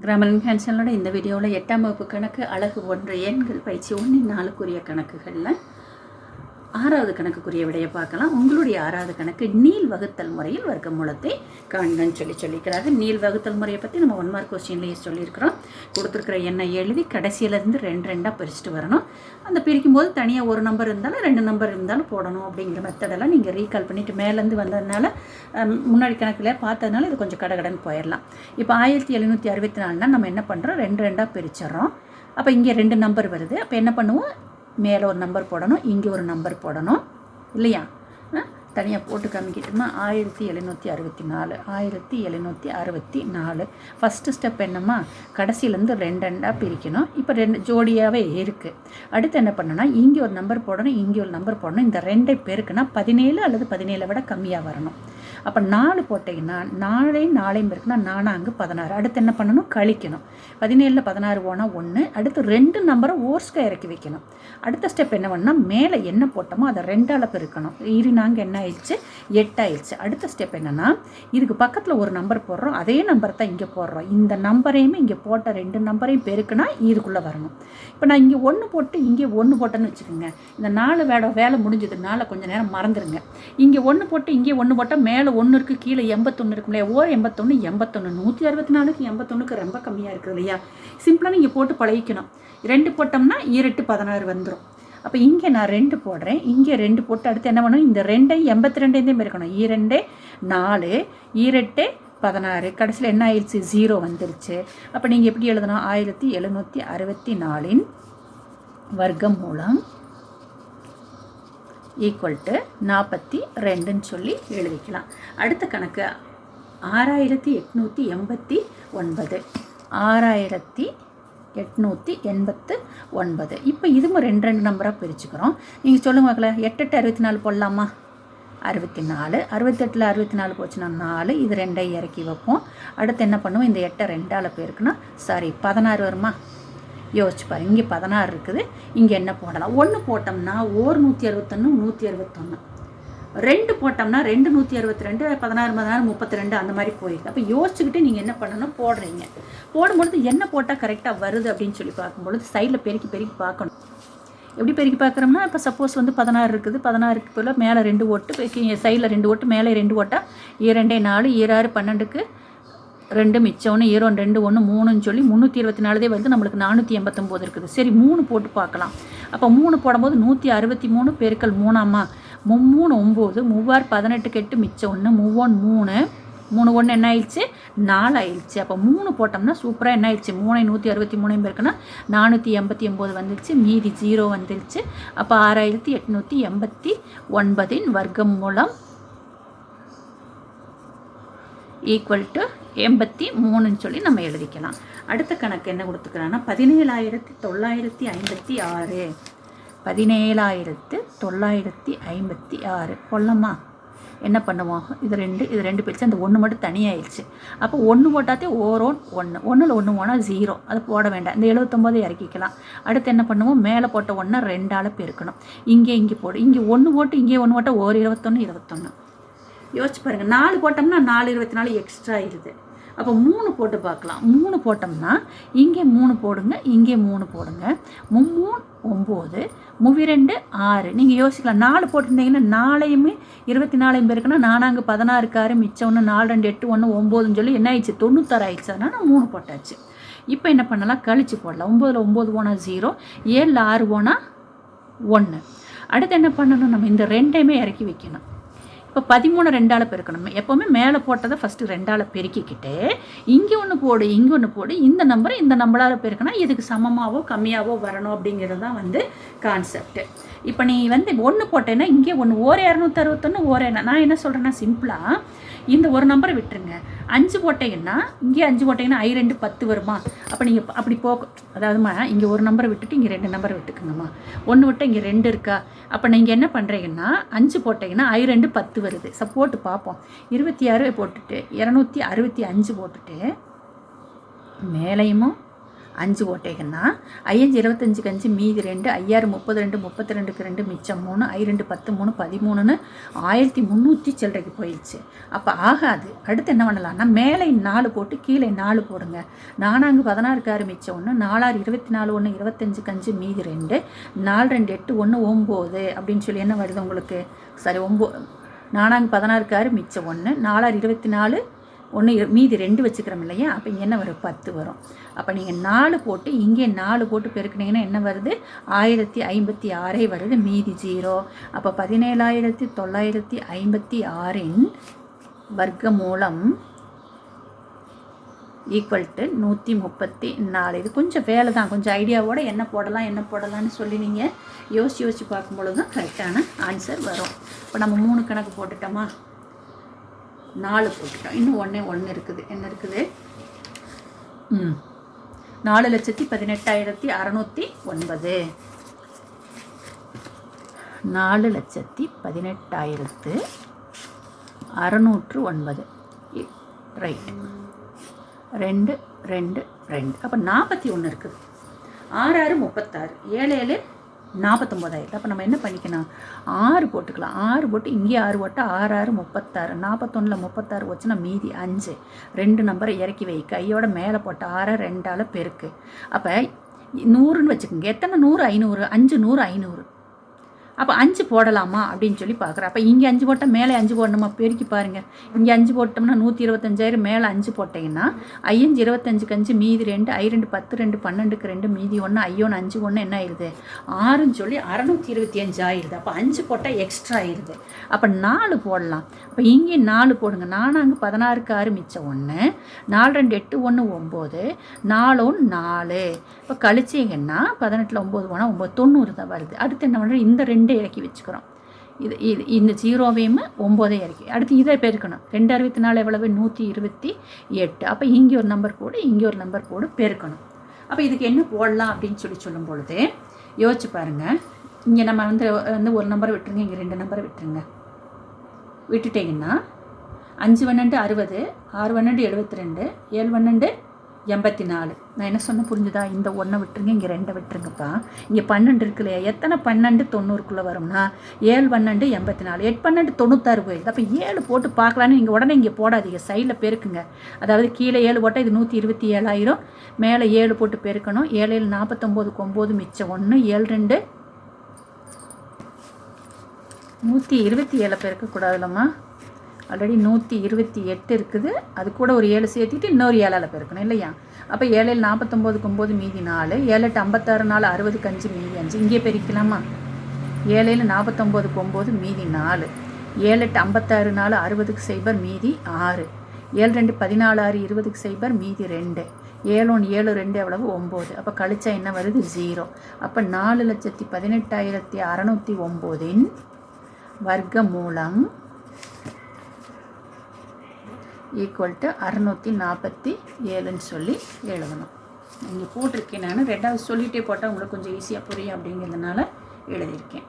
கிராமலின் ஹேன்சனோட இந்த வீடியோவில் எட்டாம் வகுப்பு கணக்கு அழகு ஒன்று எண்கள் பயிற்சி ஒன்றின் நாளுக்குரிய கணக்குகளில் ஆறாவது கணக்குக்குரிய விடையை பார்க்கலாம். உங்களுடைய ஆறாவது கணக்கு நீள் வகுத்தல் முறையில் வர்க்க மூலத்தை காண்கன்னு சொல்லி சொல்லியிருக்கிறாங்க நீள் வகுத்தல் முறையை பற்றி நம்ம ஒன் மார்க் கொஸ்டின்லேயே சொல்லியிருக்கிறோம். கொடுத்துருக்குற எண்ணை எழுதி கடைசியிலேருந்து ரெண்டு ரெண்டாக பிரிச்சுட்டு வரணும். அந்த பிரிக்கும் போது தனியாக ஒரு நம்பர் இருந்தாலும் ரெண்டு நம்பர் இருந்தாலும் போடணும் அப்படிங்கிற மெத்தடெல்லாம் நீங்கள் ரீகால் பண்ணிவிட்டு மேலேருந்து வந்ததுனால முன்னாடி கணக்கில் பார்த்ததுனால இது கொஞ்சம் கடகடன்னு போயிடலாம் இப்போ ஆயிரத்தி எழுநூற்றி அறுபத்தி நாலுனா நம்ம என்ன பண்ணுறோம் ரெண்டு ரெண்டாக பிரிச்சிடுறோம். அப்போ இங்கே ரெண்டு நம்பர் வருது. அப்போ என்ன பண்ணுவோம்? மேலே ஒரு நம்பர் போடணும் இங்கே ஒரு நம்பர் போடணும். இல்லையா? தனியாக போட்டு காமிக்கிட்டோம்னா ஆயிரத்தி எழுநூற்றி அறுபத்தி நாலு ஆயிரத்தி எழுநூற்றி அறுபத்தி நாலு ஃபஸ்ட்டு ஸ்டெப் என்னம்மா? கடைசியிலேருந்து ரெண்டு ரெண்டாக பிரிக்கணும். இப்போ ரெண்டு ஜோடியாகவே இருக்குது அடுத்து என்ன பண்ணணும்னா இங்கே ஒரு நம்பர் போடணும் இங்கே ஒரு நம்பர் போடணும். இந்த ரெண்டை பேருக்குன்னா பதினேழு அல்லது பதினேழை விட கம்மியாக வரணும். அப்போ நாலு போட்டிங்கன்னா நாளை நாளையும் பேருக்குன்னா நானாங்கு பதினாறு. அடுத்து என்ன பண்ணணும்? கழிக்கணும். பதினேழில் பதினாறு போனால் ஒன்று அடுத்து ரெண்டு நம்பரை ஓர்ஸ்க்காக இறக்கி வைக்கணும். அடுத்த ஸ்டெப் என்ன பண்ணால் மேலே என்ன போட்டோமோ அதை ரெண்டால் பெருக்கணும் இரு நாங்கள் என்ன ஆயிடுச்சு? எட்டாயிடுச்சு அடுத்த ஸ்டெப் என்னென்னா இதுக்கு பக்கத்தில் ஒரு நம்பர் போடுறோம். அதே நம்பர் தான் இங்கே போடுறோம். இந்த நம்பரையுமே இங்கே போட்ட ரெண்டு நம்பரையும் பெருக்குனா இதுக்குள்ளே வரணும். இப்போ நான் இங்கே ஒன்று போட்டு இங்கே ஒன்று போட்டேன்னு வச்சுக்கோங்க. இந்த நாலு வேலை வேலை முடிஞ்சது. நாளை கொஞ்சம் நேரம் மறந்துடுங்க இங்கே ஒன்று போட்டு இங்கே ஒன்று போட்டால் மேலே ஒன்று இருக்குது கீழே எண்பத்தொன்று இருக்கும் இல்லையா? ஓர் எண்பத்தொன்று எண்பத்தொன்று நூற்றி அறுபத்தி நாலுக்கு எண்பத்தொன்றுக்கு ரொம்ப கம்மியாக இருக்குது இல்லையா? சிம்பிளாக நீங்கள் போட்டு பழகிக்கணும். ரெண்டு போட்டோம்னா ஈரெட்டு பதினாறு வந்துடும் அப்போ இங்கே நான் ரெண்டு போடுறேன். இங்கே ரெண்டு போட்டு அடுத்து என்ன பண்ணணும்? இந்த ரெண்டை எண்பத்தி ரெண்டையும் இருக்கணும் ஈரெண்டு நாலு ஈரெட்டு பதினாறு. கடைசியில் என்ன ஆயிடுச்சு? ஜீரோ வந்துருச்சு. அப்போ நீங்கள் எப்படி எழுதணும்? ஆயிரத்தி எழுநூற்றி அறுபத்தி நாலின் வர்க்கம் மூலம் ஈக்குவல் டு நாற்பத்தி ரெண்டுன்னு சொல்லி எழுதிக்கலாம். அடுத்த கணக்கு ஆறாயிரத்தி எட்நூற்றி எண்பத்தி ஒன்பது. ஆறாயிரத்தி எட்நூற்றி எண்பத்து ஒன்பது. இப்போ இதுவும் ரெண்டு ரெண்டு நம்பராக பிரிச்சுக்கிறோம். நீங்கள் சொல்லுங்க மக்களே எட்டு எட்டு அறுபத்தி நாலு போடலாமா? அறுபத்தி நாலு. அறுபத்தெட்டில் அறுபத்தி நாலு போச்சுன்னா நாலு. இது ரெண்டை இறக்கி வைப்போம். அடுத்து என்ன பண்ணுவோம்? இந்த எட்டை ரெண்டால் பேருக்குன்னா சாரி பதினாறு வருமா? யோசிச்சு பாரு. இங்கே பதினாறு இருக்குது. இங்கே என்ன போடலாம்? ஒன்று போட்டோம்னா ஓர் நூற்றி அறுபத்தொன்று நூற்றி அறுபத்தொன்று ரெண்டு போட்டோம்னா ரெண்டு நூற்றி அறுபத்தி ரெண்டு பதினாறு பதினாறு முப்பத்தி ரெண்டு அந்த மாதிரி போயிருக்கு. அப்போ யோசிச்சுக்கிட்டு நீங்கள் என்ன பண்ணணும்? போடுறீங்க. போடும்பொழுது என்ன போட்டால் கரெக்டாக வருது அப்படின்னு சொல்லி பார்க்கும்பொழுது சைடில் பெருக்கி பெருக்கி பார்க்கணும். எப்படி பெருக்கி பார்க்குறோம்னா இப்போ சப்போஸ் வந்து பதினாறு இருக்குது. பதினாறுக்கு போல் மேலே ரெண்டு ஓட்டு சைடில் ரெண்டு ஓட்டு மேலே ரெண்டு ஓட்டா இரண்டே நாலு ஈராறு பன்னெண்டுக்கு ரெண்டு மிச்சம் ஒன்று ஈரோ ரெண்டு ஒன்று மூணுன்னு சொல்லி முந்நூற்றி இருபத்தி நாலுதே வந்து நம்மளுக்கு நானூற்றி எண்பத்தொம்போது இருக்குது. சரி மூணு போட்டு பார்க்கலாம். அப்போ மூணு போடும்போது நூற்றி அறுபத்தி மூணு பெருக்கல் மூணாம்மா மும்மூணு ஒம்பது மூவார் பதினெட்டுக்கு எட்டு மிச்சம் ஒன்று மூவோன் மூணு. மூணு ஒன்று என்ன ஆயிடுச்சு? நாலு ஆயிடுச்சு. அப்போ மூணு போட்டோம்னா சூப்பராக என்ன ஆயிடுச்சு? மூணை நூற்றி அறுபத்தி மூணையும் பேருக்குன்னா நானூற்றி எண்பத்தி ஒம்பது வந்துருச்சு மீதி ஜீரோ வந்துருச்சு. அப்போ ஆறாயிரத்தி எட்நூற்றி எண்பத்தி ஒன்பதின் வர்க்கம் மூலம் ஈக்குவல் டு எண்பத்தி மூணுன்னு சொல்லி நம்ம எழுதிக்கலாம். அடுத்த கணக்கு என்ன கொடுத்துக்கிறாங்கன்னா பதினேழாயிரத்தி தொள்ளாயிரத்தி ஐம்பத்தி ஆறு. பதினேழாயிரத்து தொள்ளாயிரத்தி ஐம்பத்தி ஆறு. கொல்லம்மா. என்ன பண்ணுவோம்? இது ரெண்டு இது ரெண்டு பிரித்து அந்த ஒன்று மட்டும் தனியாயிடுச்சு. அப்போ ஒன்று போட்டாத்தே ஓரோன் ஒன்று ஒன்றில் ஒன்று போனால் ஜீரோ அது போட வேண்டாம். இந்த எழுபத்தொம்போது இறக்கிக்கலாம். அடுத்து என்ன பண்ணுவோம்? மேலே போட்ட ஒன்றை ரெண்டால் பெருக்கணும். இங்கே இங்கே போடு. இங்கே ஒன்று போட்டு இங்கே ஒன்று போட்டால் ஒரு இருபத்தொன்று இருபத்தொன்று யோசிச்சு பாருங்கள் நாலு போட்டோம்னா நாலு இருபத்தி நாலு எக்ஸ்ட்ரா ஆயிடுது. அப்போ மூணு போட்டு பார்க்கலாம். மூணு போட்டோம்னா இங்கே மூணு போடுங்க இங்கே மூணு போடுங்க. மும்மூணு ஒம்பது முவிரெண்டு ஆறு. நீங்கள் யோசிக்கலாம். நாலு போட்டிருந்தீங்கன்னா நாளையுமே இருபத்தி நாலையும் பேருக்குன்னா நானாங்க பதினாறுக்கு ஆறு மிச்சம் ஒன்று நாலு ரெண்டு எட்டு ஒன்று ஒம்போதுன்னு சொல்லி என்ன ஆயிடுச்சு? தொண்ணூத்தாறு ஆயிடுச்சு. அதனால் நான் மூணு போட்டாச்சு. இப்போ என்ன பண்ணலாம்? கழிச்சு போடலாம். ஒம்போதில் ஒம்பது போனால் ஜீரோ ஏழில் ஆறு போனால் ஒன்று அடுத்து என்ன பண்ணணும்? நம்ம இந்த ரெண்டையுமே இறக்கி வைக்கணும். இப்போ பதிமூணு ரெண்டால் பெருக்கணும். எப்போவுமே மேலே போட்டதை ஃபஸ்ட்டு ரெண்டால் பெருக்கிக்கிட்டு இங்கே ஒன்று போடு இங்கே ஒன்று போடு இந்த நம்பரை இந்த நம்பரால் பெருக்கினா இதுக்கு சமமாகவோ கம்மியாகவோ வரணும் அப்படிங்கிறது தான் வந்து கான்செப்ட் இப்போ நீ வந்து ஒன்று போட்டேன்னா இங்கே ஒன்று ஓர் இரநூத்தறுபத்தொன்று ஓர் நான் என்ன சொல்கிறேன்னா சிம்பிளாக இந்த ஒரு நம்பரை விட்டுருங்க. அஞ்சு போட்டீங்கன்னா இங்கே அஞ்சு போட்டீங்கன்னா ஐ ரெண்டு பத்து வருமா? அப்போ நீங்கள் அப்படி போக அதாவதுமா இங்கே ஒரு நம்பரை விட்டுட்டு இங்கே ரெண்டு நம்பரை விட்டுக்குங்கம்மா. ஒன்று விட்டு இங்கே ரெண்டு இருக்கா? அப்போ நீங்கள் என்ன பண்ணுறீங்கன்னா அஞ்சு போட்டீங்கன்னா ஐ ரெண்டு பத்து வருது. ச போட்டு பார்ப்போம் இருபத்தி ஆறு போட்டுட்டு இரநூத்தி அறுபத்தி அஞ்சு போட்டுட்டு மேலையுமோ அஞ்சு ஓட்டைகள்னா ஐயஞ்சு இருபத்தஞ்சுக்கு அஞ்சு மீதி ரெண்டு ஐயாறு முப்பது ரெண்டு முப்பத்தி ரெண்டுக்கு ரெண்டு மிச்சம் மூணு ஐ ரெண்டு பத்து மூணு பதிமூணுன்னு ஆயிரத்தி முந்நூற்றி சில்லறைக்கு போயிடுச்சு அப்போ ஆகாது. அடுத்து என்ன பண்ணலாம்னா மேலே நாலு போட்டு கீழே நாலு போடுங்க. நானாங்கு பதினாறுக்கு ஆறு மிச்சம் ஒன்று நாலாறு இருபத்தி நாலு ஒன்று இருபத்தஞ்சு கஞ்சி மீதி ரெண்டு நாலு ரெண்டு எட்டு ஒன்று ஒம்பது அப்படின்னு சொல்லி என்ன வருது உங்களுக்கு? சரி ஒம்போ நானாங்கு பதினாறுக்கு ஆறு மிச்சம் ஒன்று நாலாறு இருபத்தி நாலு ஒன்று மீதி ரெண்டு வச்சுக்கிறோம் இல்லையா? அப்போ இங்கே என்ன வரும்? பத்து வரும். அப்போ நீங்கள் நாலு போட்டு இங்கே நாலு போட்டு பெருக்கினீங்கன்னா என்ன வருது? ஆயிரத்தி ஐம்பத்தி ஆறே வருது. மீதி ஜீரோ. அப்போ பதினேழாயிரத்தி தொள்ளாயிரத்தி ஐம்பத்தி ஆறின் வர்க்க மூலம் ஈக்குவல் டு நூற்றி முப்பத்தி நாலு. இது கொஞ்சம் வேலை தான். கொஞ்சம் ஐடியாவோட என்ன போடலாம் என்ன போடலாம்னு சொல்லி நீங்கள் யோசிச்சு யோசிச்சு பார்க்கும்பொழுது தான் கரெக்டான ஆன்சர் வரும். இப்போ நம்ம மூணு கணக்கு போட்டுட்டோமா? நாலு போட்டுட்டோம். இன்னும் ஒன்றே ஒன்று இருக்குது. என்ன இருக்குது? ம். நாலு லட்சத்தி பதினெட்டாயிரத்தி அறநூற்றி ஒன்பது. நாலு லட்சத்தி பதினெட்டாயிரத்து அறநூற்று ஒன்பது. ரைட் ரெண்டு ரெண்டு ரெண்டு. அப்போ நாற்பத்தி ஒன்று இருக்குது. ஆறு ஆறு முப்பத்தாறு. ஏழு ஏழு நாற்பத்தொம்போதாயிரத்து அப்போ நம்ம என்ன பண்ணிக்கணும்? ஆறு போட்டுக்கலாம். ஆறு போட்டு இங்கே ஆறு போட்டால் ஆறு ஆறு முப்பத்தாறு. நாற்பத்தொன்னில் முப்பத்தாறு வச்சுன்னா மீதி அஞ்சு. ரெண்டு நம்பரை இறக்கி வை. கையோட மேலே போட்டால் ஆறை ரெண்டால் பெருக்கு. அப்போ நூறுன்னு வச்சுக்கோங்க. எத்தனை? நூறு ஐநூறு. அஞ்சு நூறு ஐநூறு. அப்போ அஞ்சு போடலாமா அப்படின்னு சொல்லி பார்க்குறேன். அப்போ இங்கே அஞ்சு போட்டால் மேலே அஞ்சு போடணுமா? பெருக்கி பாருங்கள் இங்கே அஞ்சு போட்டோம்னா நூற்றி இருபத்தஞ்சாயிரம் மேலே அஞ்சு போட்டிங்கன்னா ஐயஞ்சு இருபத்தஞ்சுக்கு அஞ்சு மீதி ரெண்டு ஐ ரெண்டு பத்து ரெண்டு பன்னெண்டுக்கு ரெண்டு மீதி ஒன்று ஐயோன்னு அஞ்சு ஒன்று என்ன ஆயிடுது ஆறுன்னு சொல்லி அறநூற்றி இருபத்தி அஞ்சு ஆயிடுது அப்போ அஞ்சு போட்டால் எக்ஸ்ட்ரா ஆயிடுது அப்போ நாலு போடலாம். அப்போ இங்கே நாலு போடுங்க. நானும் அங்கே பதினாறுக்கு ஆறு மிச்சம் ஒன்று நாலு ரெண்டு எட்டு ஒன்று ஒம்பது நாலு ஒன்று நாலு. இப்போ கழிச்சிங்கன்னா பதினெட்டில் ஒம்பது போனால் ஒம்பது தொண்ணூறு தான் வருது. அடுத்து என்ன பண்ணுறோம் இந்த ரெண்டு இறக்கி வச்சுக்கிறோம். இது இது இந்த ஜீரோவையும் ஒம்போதே இறக்கி. அடுத்து இதை பெருக்கணும். ரெண்டு அறுபத்தி நாலு எவ்வளவு? நூற்றி இருபத்தி எட்டு. அப்போ இங்கே ஒரு நம்பர் போடு இங்கே ஒரு நம்பர் போடு பெருக்கணும். அப்போ இதுக்கு என்ன போடலாம் அப்படின்னு சொல்லி சொல்லும் பொழுது யோசிச்சு பாருங்கள் இங்கே நம்ம வந்து வந்து ஒரு நம்பரை விட்டுருங்க இங்கே ரெண்டு நம்பரை விட்டுருங்க. விட்டுட்டிங்கன்னா அஞ்சு பன்னெண்டு அறுபது ஆறு பன்னெண்டு எழுபத்தி ரெண்டு ஏழு பன்னெண்டு எண்பத்தி நாலு. நான் என்ன சொன்ன புரிஞ்சுதா? இந்த ஒன்றை விட்டுருங்க இங்கே ரெண்டை விட்டுருங்கப்பா. இங்கே பன்னெண்டு இருக்கு இல்லையா எத்தனை பன்னெண்டு தொண்ணூறுக்குள்ளே வரும்னா? ஏழு பன்னெண்டு எண்பத்தி நாலு எட்டு பன்னெண்டு தொண்ணூத்தாறு போயிடுது. அப்போ ஏழு போட்டு பார்க்கலான்னு நீங்கள் உடனே இங்கே போடாதீங்க. சைடில் பெருக்குங்க. அதாவது கீழே ஏழு போட்டால் இது நூற்றி இருபத்தி ஏழாயிரம். மேலே ஏழு போட்டு பெருக்கணும். ஏழு ஏழு நாற்பத்தொம்போதுக்கு ஒம்பது மிச்சம். ஒன்று ஏழு ரெண்டு. நூற்றி இருபத்தி ஏழை பெருக்கக்கூடாதுலம்மா ஆல்ரெடி நூற்றி இருபத்தி எட்டு இருக்குது. அது கூட ஒரு ஏழு சேர்த்திட்டு இன்னொரு ஏழால் பெருக்கணும் இல்லையா? அப்போ ஏழையில் நாற்பத்தொம்போதுக்கு ஒம்பது மீதி நாலு ஏழு எட்டு ஐம்பத்தாறு நாலு அறுபதுக்கு அஞ்சு மீதி அஞ்சு. இங்கே பெருக்கலாமா? ஏழையில் நாற்பத்தொம்போதுக்கு ஒம்பது மீதி நாலு. ஏழு எட்டு ஐம்பத்தாறு நாலு அறுபதுக்கு சைபர் மீதி ஆறு. ஏழு ரெண்டு பதினாலு ஆறு இருபதுக்கு சைபர் மீதி ரெண்டு. ஏழு ஒன்று ஏழு ரெண்டு எவ்வளவு? ஒம்பது. அப்போ கழிச்சா என்ன வருது? ஜீரோ. அப்போ நாலு லட்சத்தி பதினெட்டாயிரத்தி அறநூற்றி ஒம்போதின் வர்க்க மூலம் ஈக்குவல் டு அறநூற்றி நாற்பத்தி ஏழுன்னு சொல்லி எழுதணும். இங்கே போட்டிருக்கேன் நான். ரெண்டாவது சொல்லிகிட்டே போட்டால் உங்களுக்கு கொஞ்சம் ஈஸியாக புரியும் அப்படிங்கிறதுனால எழுதியிருக்கேன்.